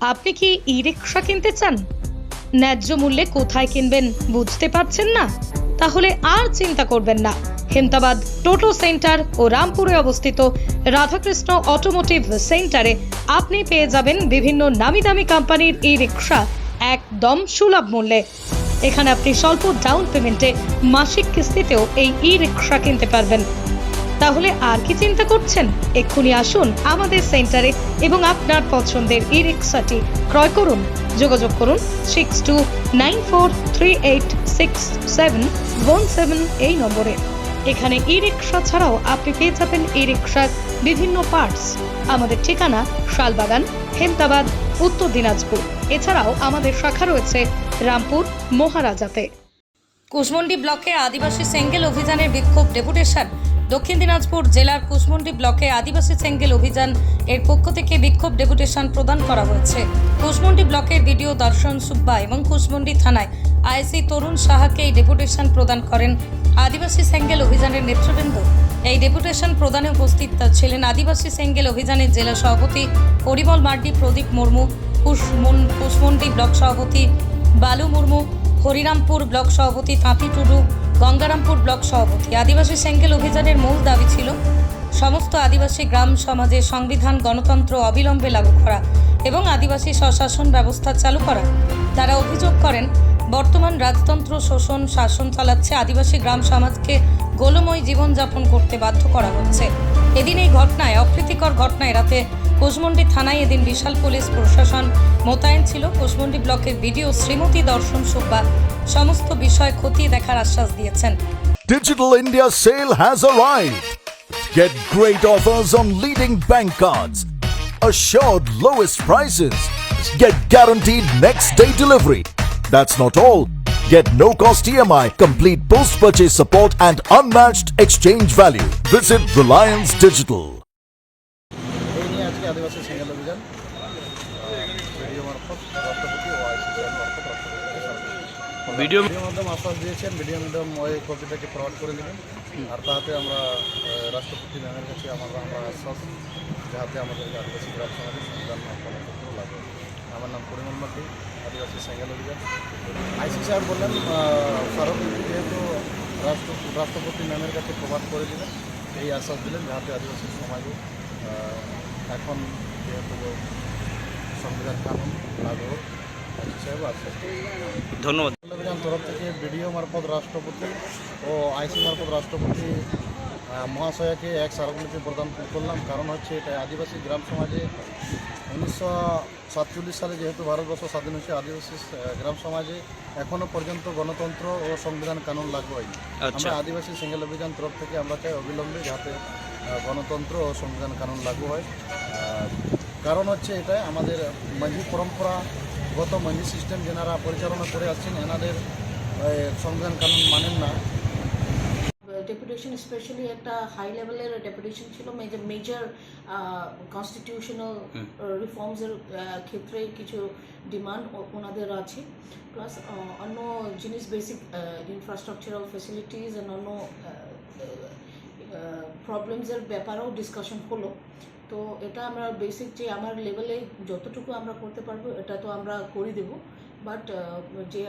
আপনি কি ই রিক্সা কিনতে চান? ন্যায্য মূল্যে কোথায় কিনবেন বুঝতে পারছেন না? তাহলে আর চিন্তা করবেন না। হেমতাবাদ, টোটো সেন্টার ও রামপুরে অবস্থিত রাধাকৃষ্ণ অটোমোটিভ সেন্টারে আপনি পেয়ে যাবেন বিভিন্ন নামি দামি কোম্পানির ই রিক্সা একদম সুলভ মূল্যে। এখানে আপনি স্বল্প ডাউন পেমেন্টে মাসিক কিস্তিতেও এই ই রিক্সা কিনতে পারবেন। তাহলে আর কি চিন্তা করছেন? এক্ষুনি আসুন আমাদের সেন্টারে এবং আপনার পছন্দের ই রিক্সাটি ক্রয় করুন। যোগাযোগ করুন six two nine four three eight six seven one seven এই নম্বরে। এখানে ই রিক্সা ছাড়াও আপনি পেয়ে যাবেন ই রিক্সার বিভিন্ন পার্টস আমাদের ঠিকানা শালবাগান, হেমতাবাদ, উত্তর দিনাজপুর। এছাড়াও আমাদের শাখা রয়েছে রামপুর, মহারাজাতে। কুশমন্ডি ব্লকে আদিবাসী সেঙ্গেল অভিযানের বিক্ষোভ, ডেপুটেশন। দক্ষিণ দিনাজপুর জেলার কুশমন্ডি ব্লকে আদিবাসী সেঙ্গেল অভিযান এর পক্ষ থেকে বিক্ষোভ ডেপুটেশন প্রদান করা হয়েছে। কুশমন্ডি ব্লকের বিডিও দর্শন সুব্বা এবং কুশমন্ডি থানায় আইসি তরুণ সাহাকে এই ডেপুটেশন প্রদান করেন আদিবাসী সেঙ্গেল অভিযানের নেতৃবৃন্দ। এই ডেপুটেশন প্রদানে উপস্থিত ছিলেন আদিবাসী সেঙ্গেল অভিযানের জেলা সভাপতি পরিমল মার্ডি প্রদীপ মুর্মু কুশমন কুশমন্ডি ব্লক সভাপতি বালু মুর্মু, হরিরামপুর ব্লক সভাপতি তাঁতি টুডু গঙ্গারামপুর ব্লক সভাপতি। আদিবাসী সেঙ্গেল অভিযানের মূল দাবি ছিল, সমস্ত আদিবাসী গ্রাম সমাজে সংবিধান, গণতন্ত্র অবিলম্বে লাগু করা এবং আদিবাসী স্বশাসন ব্যবস্থা চালু করা। তারা অভিযোগ করেন, বর্তমান রাজতন্ত্র, শোষণ, শাসন চালাচ্ছে আদিবাসী গ্রাম সমাজকে গোলময় জীবনযাপন করতে বাধ্য করা হচ্ছে। এদিন এই ঘটনায়, অপ্রীতিকর ঘটনায় রাতে কোচমন্ডি থানায় এদিন বিশাল পুলিশ প্রশাসন মোতায়েন ছিল কোচমন্ডি ব্লকের বিডিও শ্রীমতী দর্শন সুব্বা সমস্ত বিষয় খতিয়ে দেখার আশ্বাস দিয়েছেন Digital India sale has arrived. Get great offers on leading bank cards, assured lowest prices, get guaranteed next day delivery. That's not all. Get no cost EMI, complete post purchase support, and unmatched exchange value. Visit Reliance Digital. আজকে আদিবাসী single অভিযান video মারফত রাষ্ট্রপতি ও ICCR মারফত রাষ্ট্রপতিকে সারা video মাধ্যম আশ্বাস দিয়েছেন video মাধ্যম ওই কপিটাকে ফরওয়ার্ড করে দেবেন। আর তাহাতে আমরা রাষ্ট্রপতি ম্যামের কাছে আমরা আমরা আশ্বাস যাহাতে আমাদের আদিবাসী গ্রাম সমাজের সংবিধান গণতন্ত্র লাগে। আমার নাম পরিমল মাটি আদিবাসী সিঙ্গেল অভিযান আইসি সাহেব বললেন স্মারকলিপি যেহেতু রাষ্ট্র রাষ্ট্রপতি ম্যামের কাছে প্রভাব করে দিলেন এই আশ্বাস দিলেন যাহাতে আদিবাসী সমাজে এখন যেহেতু সংবিধান কানুন লাগু দিলেন। ধন্যবাদ তরফ থেকে বিডিও মারফত রাষ্ট্রপতি ও আইসি মারফত রাষ্ট্রপতি মহাশয়াকে এক স্মারকলিপি প্রদান করলাম কারণ হচ্ছে এটা আদিবাসী গ্রাম সমাজে উনিশশো সাতচল্লিশ সালে যেহেতু ভারতবর্ষ স্বাধীন হয়েছে আদিবাসী গ্রাম সমাজে এখনও পর্যন্ত গণতন্ত্র ও সংবিধান কানুন লাগু হয়নি আচ্ছা। আমরা আদিবাসী সিঙ্গেল অভিযান তরফ থেকে আমরা চাই অবিলম্বে যাতে গণতন্ত্র ও সংবিধান কানুন লাগু হয়। কারণ হচ্ছে এটা আমাদের মাঝি পরম্পরা গত মাঝি সিস্টেম যেনারা পরিচালনা করে আসছেন এনাদের সংবিধান কানুন মানেন না। ডেপুটেশন স্পেশালি একটা হাই লেভেলের ডেপুটেশন ছিল মেজর মেজর কনস্টিটিউশনাল রিফর্মসের ক্ষেত্রে কিছু ডিমান্ড ওনাদের আছে। প্লাস অন্য জিনিস বেসিক ইনফ্রাস্ট্রাকচারাল ফেসিলিটিস অ্যান্ড অন্য প্রবলেমসের ব্যাপারেও ডিসকাশন হলো। তো এটা আমরা বেসিক যে আমার লেভেলে যতটুকু আমরা করতে পারব এটা তো আমরা করে দেব। বাট যে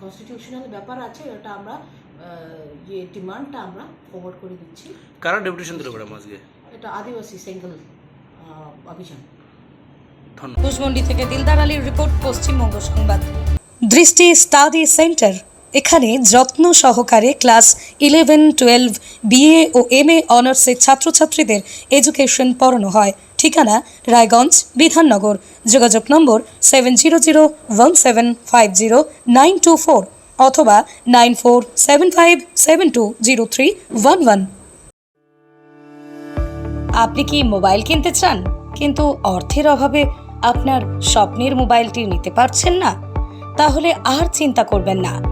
কনস্টিটিউশনাল ব্যাপার আছে এটা আমরা যে ডিমান্ডটা আমরা ফরওয়ার্ড করে দিচ্ছি। কারা ডেপুটেশন দিল ম্যাডাম আজকে? এটা আদিবাসী সিঙ্গেল অভিযান। ধন্যবাদ। কুশমন্ডি থেকে দিলদার আলীর রিপোর্ট পশ্চিমবঙ্গ সংবাদ। দৃষ্টি স্টাডি সেন্টার এখানে যত্ন সহকারে ক্লাস ইলেভেন, টুয়েলভ, বিএ ও এম এ অনার্সের ছাত্রছাত্রীদের এডুকেশন পড়ানো হয়। ঠিকানা রায়গঞ্জ, বিধাননগর। যোগাযোগ নম্বর seven zero zero one seven five zero nine two four অথবা nine four seven five seven two zero three one one. আপনি কি মোবাইল কিনতে চান? কিন্তু অর্থের অভাবে আপনার স্বপ্নের মোবাইলটি নিতে পারছেন না? তাহলে আর চিন্তা করবেন না।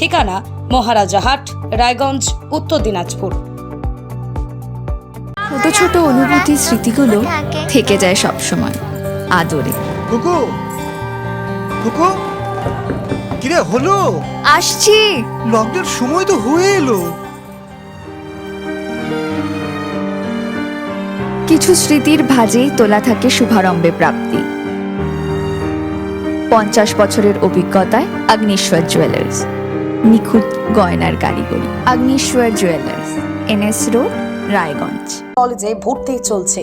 ঠিকানা মহারাজাহাট রায়গঞ্জ উত্তর দিনাজপুর। ছোট ছোট অনুভূতি স্মৃতিগুলো থেকে যায় সব সময় আদরে। কুকু কুকু কিরে হলো? আসছি। লকডাউন সময় তো হয়ে এলো। কিছু স্মৃতির ভাজেই তোলা থাকে শুভারম্ভে প্রাপ্তি। পঞ্চাশ বছরের অভিজ্ঞতায় আগ্নেশ্বর জুয়েলার্স নিখুঁত গয়নার কারিগরি। Agneshwar jewellers NS road Raiganj. কলেজে ভর্তি চলছে।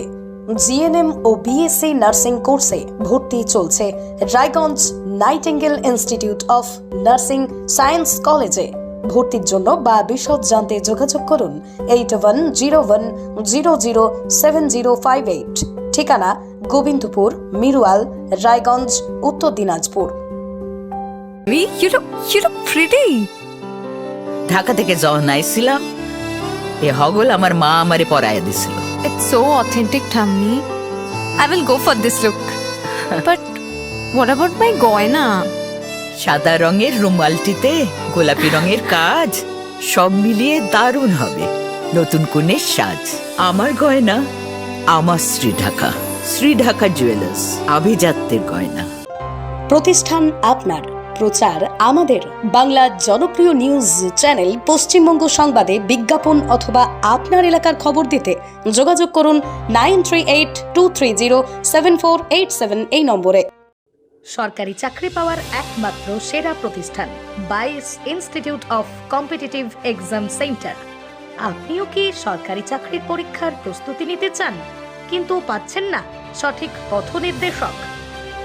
জিএনএম ও বিএসসি নার্সিং কোর্সে ভর্তি চলছে Raiganj nightingale institute of nursing science কলেজে। ভর্তির জন্য বা বিশদ জানতে যোগাযোগ করুন eight one zero one zero zero seven zero five eight. ঠিকানা Gobindapur, Miruyal, Raiganj, Uttar Dinajpur. You look you look pretty Dhaka থেকে যখন আইছিলাম এ হগল আমার মা আমারে দিছিল। It's so authentic, Tammy. I will go for this look. but what about my goina? সাদা রঙের রুমালটিতে গোলাপি রঙের কাজ সব মিলিয়ে দারুণ হবে। নতুন কনের সাজ। আমার গয়না আমার শ্রী ঢাকা। শ্রী ঢাকা জুয়েলার্স আভিজাত্যের গয়না। প্রতিষ্ঠান আপনার। প্রচার আমাদের। বাংলা জনপ্রিয় নিউজ চ্যানেল পশ্চিমবঙ্গ সংবাদে বিজ্ঞাপন অথবা আপনার এলাকার খবর দিতে যোগাযোগ করুন nine three eight two three zero seven four eight seven এই নম্বরে। সরকারি চাকরি পাওয়ার একমাত্র সেরা প্রতিষ্ঠান বাইস institute of competitive exam centre. আপনিও কি সরকারি চাকরির পরীক্ষার প্রস্তুতি নিতে চান? কিন্তু পাচ্ছেন না সঠিক পথ নির্দেশক